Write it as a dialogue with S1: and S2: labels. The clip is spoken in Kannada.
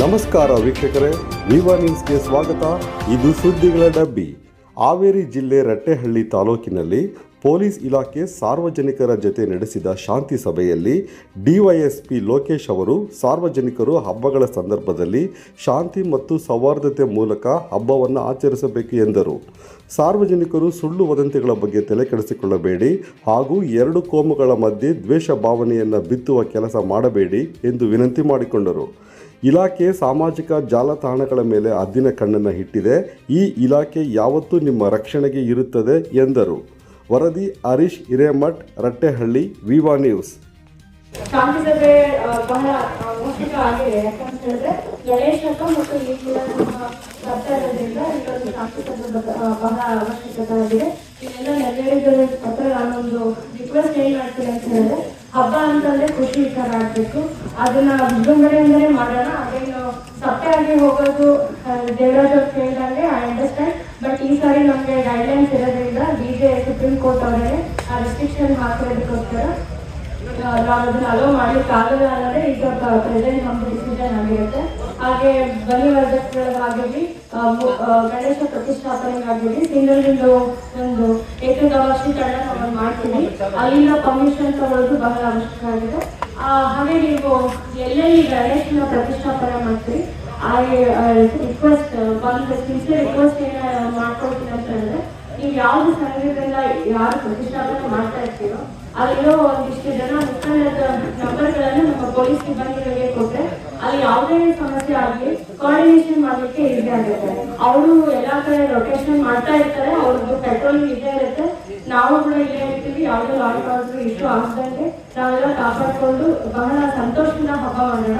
S1: ನಮಸ್ಕಾರ ವೀಕ್ಷಕರೇ, ವಿವಾ ನ್ಯೂಸ್ಗೆ ಸ್ವಾಗತ. ಇದು ಸುದ್ದಿಗಳ ಡಬ್ಬಿ. ಹಾವೇರಿ ಜಿಲ್ಲೆ ರಟ್ಟೆಹಳ್ಳಿ ತಾಲೂಕಿನಲ್ಲಿ ಪೊಲೀಸ್ ಇಲಾಖೆ ಸಾರ್ವಜನಿಕರ ಜೊತೆ ನಡೆಸಿದ ಶಾಂತಿ ಸಭೆಯಲ್ಲಿ ಡಿವೈಎಸ್ಪಿ ಲೋಕೇಶ್ ಅವರು ಸಾರ್ವಜನಿಕರು ಹಬ್ಬಗಳ ಸಂದರ್ಭದಲ್ಲಿ ಶಾಂತಿ ಮತ್ತು ಸೌಹಾರ್ದತೆ ಮೂಲಕ ಹಬ್ಬವನ್ನು ಆಚರಿಸಬೇಕು ಎಂದರು. ಸಾರ್ವಜನಿಕರು ಸುಳ್ಳು ವದಂತಿಗಳ ಬಗ್ಗೆ ತಲೆಕೆಡಿಸಿಕೊಳ್ಳಬೇಡಿ ಹಾಗೂ ಎರಡು ಕೋಮುಗಳ ಮಧ್ಯೆ ದ್ವೇಷ ಭಾವನೆಯನ್ನು ಬಿತ್ತುವ ಕೆಲಸ ಮಾಡಬೇಡಿ ಎಂದು ವಿನಂತಿ ಮಾಡಿಕೊಂಡರು. ಇಲಾಖೆ ಸಾಮಾಜಿಕ ಜಾಲತಾಣಗಳ ಮೇಲೆ ಅದಿನ ಕಣ್ಣನ್ನು ಇಟ್ಟಿದೆ ಈ ಇಲಾಖೆ ಯಾವತ್ತೂ ನಿಮ್ಮ ರಕ್ಷಣೆಗೆ ಇರುತ್ತದೆ ಎಂದರು. ವರದಿ ಹರೀಶ್ ಹಿರೇಮಠ್, ರಟ್ಟೆಹಳ್ಳಿ, ವಿವಾ ನ್ಯೂಸ್.
S2: ಬಹಳ ಅವಶ್ಯಕತೆ ಆಗಿದೆ. ನೆರವೇರಿದ ನಾನೊಂದು ರಿಕ್ವೆಸ್ಟ್ ಏನ್ ಮಾಡ್ತೀನಿ ಅಂತ ಹೇಳಿದ್ರೆ ಹಬ್ಬ ಅಂತಂದ್ರೆ ಖುಷಿ ವಿಚಾರ ಆಗ್ಬೇಕು. ಅದನ್ನ ವಿಜೃಂಭಣೆಯಿಂದಲೇ ಮಾಡೋಣ. ಅದೇನು ಸಪ್ಪೆ ಆಗಿ ಹೋಗೋದು ದೇವರಾಜ್ ಕೇಳಿದಂಗೆ ಐ ಅಂಡರ್ಸ್ಟ್ಯಾಂಡ್ ಬಟ್ ಈ ಸಾರಿ ನಮಗೆ ಗೈಡ್ಲೈನ್ಸ್ ಇರೋದ್ರಿಂದ ಡಿ ಜೆ ಸುಪ್ರೀಂ ಕೋರ್ಟ್ ಅವರೇ ಆ ರೆಸ್ಟ್ರಿಕ್ಷನ್ ಹಾಕಿರೋದಕ್ಕೋಸ್ಕರ ನಾವು ಅದನ್ನ ಅಲೋ ಮಾಡ್ಲಿಕ್ಕೆ ಆಗಲ್ಲ ಅನ್ನೋದೇ ಈಗ ಪ್ರೆಸೆಂಟ್ ನಮ್ದು ಡಿಸಿಷನ್ ಆಗಿರುತ್ತೆ. ಹಾಗೆ ಬಲಿ ಆ, ಗಣೇಶ ಪ್ರತಿಷ್ಠಾಪನೆಗಾಗಿರ್ಲಿ ವಿಂಡೋ ಒಂದು ತಂಡ ನಾವು ಮಾಡ್ತೀವಿ. ಅಲ್ಲಿಂದ ಪರ್ಮಿಷನ್ ತಗೊಳ್ಳೋದು ಬಹಳ ಅವಶ್ಯಕ ಆಗಿದೆ. ಹಾಗೆ ನೀವು ಎಲ್ಲೆಲ್ಲಿ ಗಣೇಶನ ಪ್ರತಿಷ್ಠಾಪನೆ ಮಾಡ್ತೀರಿ ಹಾಗೆ ರಿಕ್ವೆಸ್ಟ್ ಒಂದು ಸಿನ್ಸಿಯರ್ ರಿಕ್ವೆಸ್ಟ್ ಏನ ಮಾಡ್ಕೊಳ್ತೀನಿ ಅಂತ ಹೇಳಿದ್ರೆ ನೀವು ಯಾವ್ದು ಸಂಘದಿಂದ ಯಾರು ಪ್ರತಿಷ್ಠಾಪನೆ ಮಾಡ್ತಾ ಇರ್ತೀರೋ ಅಲ್ಲಿರೋ ಒಂದಿಷ್ಟು ಜನ ಮುಖಂಡದ ನಂಬರ್ಗಳನ್ನು ನಮ್ಮ ಪೊಲೀಸ್ ಸಿಬ್ಬಂದಿಗಳಿಗೆ ಕೊಟ್ರೆ ಅಲ್ಲಿ ಯಾವುದೇ ಸಮಸ್ಯೆ ಆಗಲಿ ಕೋಆರ್ಡಿನೇಷನ್ ಮಾಡ್ಲಿಕ್ಕೆ ಈಸಿ ಆಗುತ್ತೆ. ಅವರು ಎಲ್ಲಾ ಕಡೆ ರೊಟೇಷನ್ ಮಾಡ್ತಾ ಇರ್ತಾರೆ ಅವ್ರದ್ದು ಪೆಟ್ರೋಲಿಂಗ್ ಇದ್ದೇ ಇರುತ್ತೆ. ನಾವು ಕೂಡ ಇಲ್ಲೇ ಇರ್ತೀವಿ ಯಾವುದೇ ಲಾರಿ ಇಶ್ಯೂ ಆಗದಂಗೆ ನಾವೆಲ್ಲ ಕಾಪಾಡ್ಕೊಂಡು ಬಹಳ ಸಂತೋಷದಿಂದ ಹಬ್ಬ ಮಾಡೋಣ.